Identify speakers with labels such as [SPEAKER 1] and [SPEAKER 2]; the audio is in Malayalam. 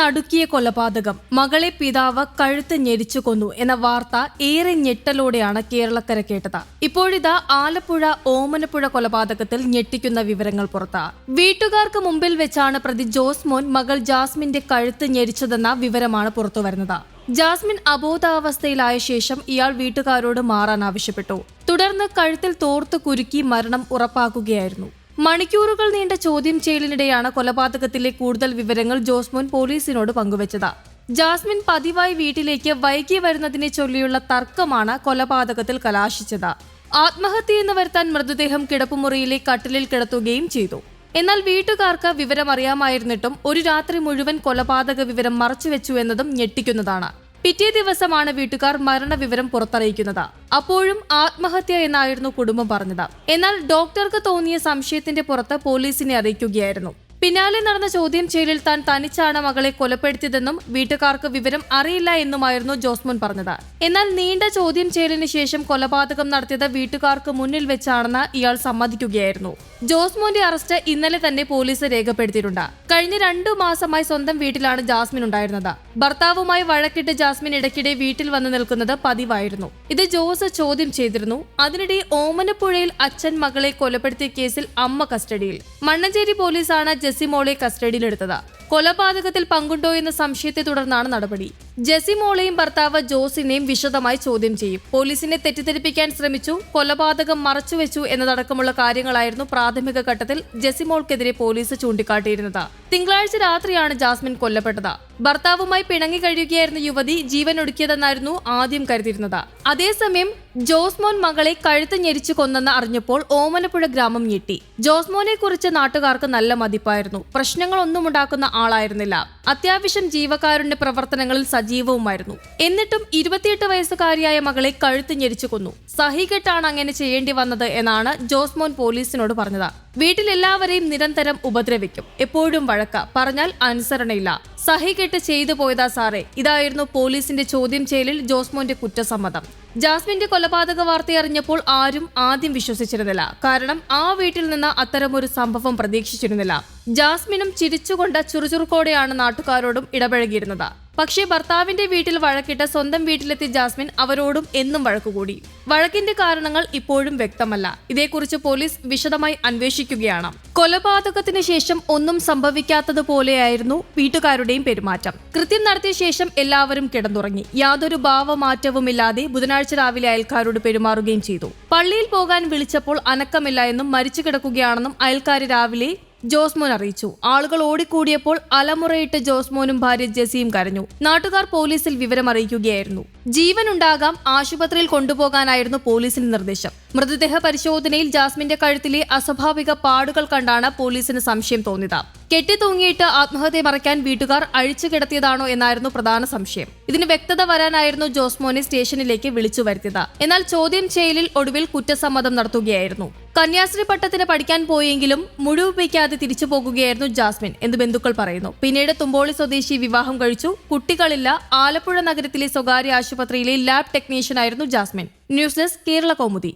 [SPEAKER 1] നടുക്കിയ കൊലപാതകം. മകളെ പിതാവ് കഴുത്ത് ഞെരിച്ചു കൊന്നു എന്ന വാർത്ത ഏറെ ഞെട്ടലോടെയാണ് കേരളക്കര കേട്ടത്. ഇപ്പോഴിതാ ആലപ്പുഴ ഓമനപ്പുഴ കൊലപാതകത്തിൽ ഞെട്ടിക്കുന്ന വിവരങ്ങൾ പുറത്ത്. വീട്ടുകാർക്ക് മുമ്പിൽ വെച്ചാണ് പ്രതി ജോസ്മോൻ മകൾ ജാസ്മിന്റെ കഴുത്ത് ഞെരിച്ചതെന്ന വിവരമാണ് പുറത്തുവരുന്നത് ജാസ്മിൻ അബോധാവസ്ഥയിലായ ശേഷം ഇയാൾ വീട്ടുകാരോട് മാറാൻ ആവശ്യപ്പെട്ടു. തുടർന്ന് കഴുത്തിൽ തോർത്ത് കുരുക്കി മരണം ഉറപ്പാക്കുകയായിരുന്നു. മണിക്കൂറുകൾ നീണ്ട ചോദ്യം ചെയ്യലിനിടെയാണ് കൊലപാതകത്തിലെ കൂടുതൽ വിവരങ്ങൾ ജോസ്മോൻ പോലീസിനോട് പങ്കുവച്ചത്. ജാസ്മിൻ പതിവായി വീട്ടിലേക്ക് വൈകി വരുന്നതിനെ ചൊല്ലിയുള്ള തർക്കമാണ് കൊലപാതകത്തിൽ കലാശിച്ചത്. ആത്മഹത്യയെന്ന് വരുത്താൻ മൃതദേഹം കിടപ്പുമുറിയിലെ കട്ടിലിൽ കിടത്തുകയും ചെയ്തു. എന്നാൽ വീട്ടുകാർക്ക് വിവരമറിയാമായിരുന്നിട്ടും ഒരു രാത്രി മുഴുവൻ കൊലപാതക വിവരം മറച്ചുവെച്ചു എന്നതും ഞെട്ടിക്കുന്നതാണ്. പിറ്റേ ദിവസമാണ് വീട്ടുകാർ മരണവിവരം പുറത്തറിയിക്കുന്നത്. അപ്പോഴും ആത്മഹത്യ എന്നായിരുന്നു കുടുംബം പറഞ്ഞത്. എന്നാൽ ഡോക്ടർക്ക് തോന്നിയ സംശയത്തിന്റെ പുറത്ത് പോലീസിനെ അറിയിക്കുകയായിരുന്നു. പിന്നാലെ നടന്ന ചോദ്യം ചെയ്യലിൽ താൻ തനിച്ചാണ് മകളെ കൊലപ്പെടുത്തിയതെന്നും വീട്ടുകാർക്ക് വിവരം അറിയില്ല എന്നുമായിരുന്നു ജോസ്മോൻ പറഞ്ഞത്. എന്നാൽ നീണ്ട ചോദ്യം ചെയ്യലിന് ശേഷം കൊലപാതകം നടത്തിയത് വീട്ടുകാർക്ക് മുന്നിൽ വെച്ചാണെന്ന് ഇയാൾ സമ്മതിക്കുകയായിരുന്നു. ജോസ്മോന്റെ അറസ്റ്റ് ഇന്നലെ തന്നെ പോലീസ് രേഖപ്പെടുത്തിയിട്ടുണ്ട്. കഴിഞ്ഞ രണ്ടു മാസമായി സ്വന്തം വീട്ടിലാണ് ജാസ്മിൻ ഉണ്ടായിരുന്നത്. ഭർത്താവുമായി വഴക്കിട്ട് ജാസ്മിൻ ഇടയ്ക്കിടെ വീട്ടിൽ വന്നു നിൽക്കുന്നത് പതിവായിരുന്നു. ഇത് ജോസ് ചോദ്യം ചെയ്തിരുന്നു. അതിനിടെ ഓമനപ്പുഴയിൽ അച്ഛൻ മകളെ കൊലപ്പെടുത്തിയ കേസിൽ അമ്മ കസ്റ്റഡിയിൽ. മണ്ണഞ്ചേരി പോലീസാണ് ജെസിമോളെ കസ്റ്റഡിയിലെടുത്തത്. കൊലപാതകത്തിൽ പങ്കുണ്ടോ എന്ന സംശയത്തെ തുടർന്നാണ് നടപടി. ജെസിമോളെയും ഭർത്താവ് ജോസിനെയും വിശദമായി ചോദ്യം ചെയ്യും. പോലീസിനെ തെറ്റിദ്ധരിപ്പിക്കാൻ ശ്രമിച്ചു കൊലപാതകം മറച്ചുവെച്ചു എന്നതടക്കമുള്ള കാര്യങ്ങളായിരുന്നു പ്രാഥമിക ഘട്ടത്തിൽ ജെസിമോൾക്കെതിരെ പോലീസ് ചൂണ്ടിക്കാട്ടിയിരുന്നത്. തിങ്കളാഴ്ച രാത്രിയാണ് ജാസ്മിൻ കൊല്ലപ്പെട്ടത്. ഭർത്താവുമായി പിണങ്ങി കഴിയുകയായിരുന്ന യുവതി ജീവൻ ഒടുക്കിയതെന്നായിരുന്നു ആദ്യം കരുതിയിരുന്നത്. അതേസമയം ജോസ്മോൻ മകളെ കഴുത്ത് ഞെരിച്ചു കൊന്നെന്ന് അറിഞ്ഞപ്പോൾ ഓമനപ്പുഴ ഗ്രാമം ഞെട്ടി. ജോസ്മോനെ കുറിച്ച് നാട്ടുകാർക്ക് നല്ല മതിപ്പായിരുന്നു. പ്രശ്നങ്ങളൊന്നും ഉണ്ടാക്കുന്ന ആളായിരുന്നില്ല. അത്യാവശ്യം ജീവകാരുണ്യ പ്രവർത്തനങ്ങളിൽ സജീവവുമായിരുന്നു. എന്നിട്ടും ഇരുപത്തിയെട്ട് വയസ്സുകാരിയായ മകളെ കഴുത്ത് ഞെരിച്ചു കൊന്നു. സഹികെട്ടാണ് അങ്ങനെ ചെയ്യേണ്ടി വന്നത് എന്നാണ് ജോസ്മോൻ പോലീസിനോട് പറഞ്ഞത്. വീട്ടിലെല്ലാവരെയും നിരന്തരം ഉപദ്രവിക്കും. എപ്പോഴും വഴക്ക. പറഞ്ഞാൽ അനുസരണയില്ല. സഹികെട്ട് ചെയ്തു പോയതാ സാറേ. ഇതായിരുന്നു പോലീസിന്റെ ചോദ്യം ചെയ്യലിൽ ജോസ്മോന്റെ കുറ്റസമ്മതം. ജാസ്മിന്റെ കൊലപാതക വാർത്തയറിഞ്ഞപ്പോൾ ആരും ആദ്യം വിശ്വസിച്ചിരുന്നില്ല. കാരണം ആ വീട്ടിൽ നിന്ന് അത്തരമൊരു സംഭവം പ്രതീക്ഷിച്ചിരുന്നില്ല. ജാസ്മിനും ചിരിച്ചുകൊണ്ട് ചുറുചുറുക്കോടെയാണ് നാട്ടുകാരോടും ഇടപഴകിയിരുന്നത്. പക്ഷേ ഭർത്താവിന്റെ വീട്ടിൽ വഴക്കിട്ട് സ്വന്തം വീട്ടിലെത്തി ജാസ്മിൻ അവരോടും എന്നും വഴക്കുകൂടി. വഴക്കിന്റെ കാരണങ്ങൾ ഇപ്പോഴും വ്യക്തമല്ല. ഇതേക്കുറിച്ച് പോലീസ് വിശദമായി അന്വേഷിക്കുകയാണ്. കൊലപാതകത്തിന് ശേഷം ഒന്നും സംഭവിക്കാത്തതുപോലെയായിരുന്നു വീട്ടുകാരുടെയും പെരുമാറ്റം. കൃത്യം നടത്തിയ ശേഷം എല്ലാവരും കിടന്നുറങ്ങി. യാതൊരു ഭാവമാറ്റവുമില്ലാതെ ബുധനാഴ്ച രാവിലെ അയൽക്കാരോട് പെരുമാറുകയും ചെയ്തു. പള്ളിയിൽ പോകാൻ വിളിച്ചപ്പോൾ അനക്കമില്ല എന്നും മരിച്ചു കിടക്കുകയാണെന്നും അയൽക്കാർ രാവിലെ ജോസ്മോൻ അറിയിച്ചു. ആളുകൾ ഓടിക്കൂടിയപ്പോൾ അലമുറയിട്ട് ജോസ്മോനും ഭാര്യ ജെസിയും കരഞ്ഞു. നാട്ടുകാർ പോലീസിൽ വിവരം അറിയിക്കുകയായിരുന്നു. ജീവൻ ഉണ്ടാകാം ആശുപത്രിയിൽ കൊണ്ടുപോകാനായിരുന്നു പോലീസിന്റെ നിർദ്ദേശം. മൃതദേഹ പരിശോധനയിൽ ജാസ്മിന്റെ കഴുത്തിലെ അസ്വാഭാവിക പാടുകൾ കണ്ടാണ് പോലീസിന് സംശയം തോന്നിയത്. കെട്ടിത്തൂങ്ങിയിട്ട് ആത്മഹത്യ മറയ്ക്കാൻ വീട്ടുകാർ അഴിച്ചു കിടത്തിയതാണോ എന്നായിരുന്നു പ്രധാന സംശയം. ഇതിന് വ്യക്തത വരാനായിരുന്നു ജോസ്മോനെ സ്റ്റേഷനിലേക്ക് വിളിച്ചു വരുത്തിയത്. എന്നാൽ ചോദ്യം ചെയ്യലിൽ ഒടുവിൽ കുറ്റസമ്മതം നടത്തുകയായിരുന്നു. കന്യാസ്ത്രീ പട്ടത്തിന് പഠിക്കാൻ പോയെങ്കിലും മുഴുവിപ്പിക്കാതെ തിരിച്ചു പോകുകയായിരുന്നു ജാസ്മിൻ എന്ന് ബന്ധുക്കൾ പറയുന്നു. പിന്നീട് തുമ്പോളി സ്വദേശി വിവാഹം കഴിച്ചു. കുട്ടികളില്ല. ആലപ്പുഴ നഗരത്തിലെ സ്വകാര്യ ആശുപത്രിയിലെ ലാബ് ടെക്നീഷ്യൻ ആയിരുന്നു Jasmine. News desk Kerala Kaumudi.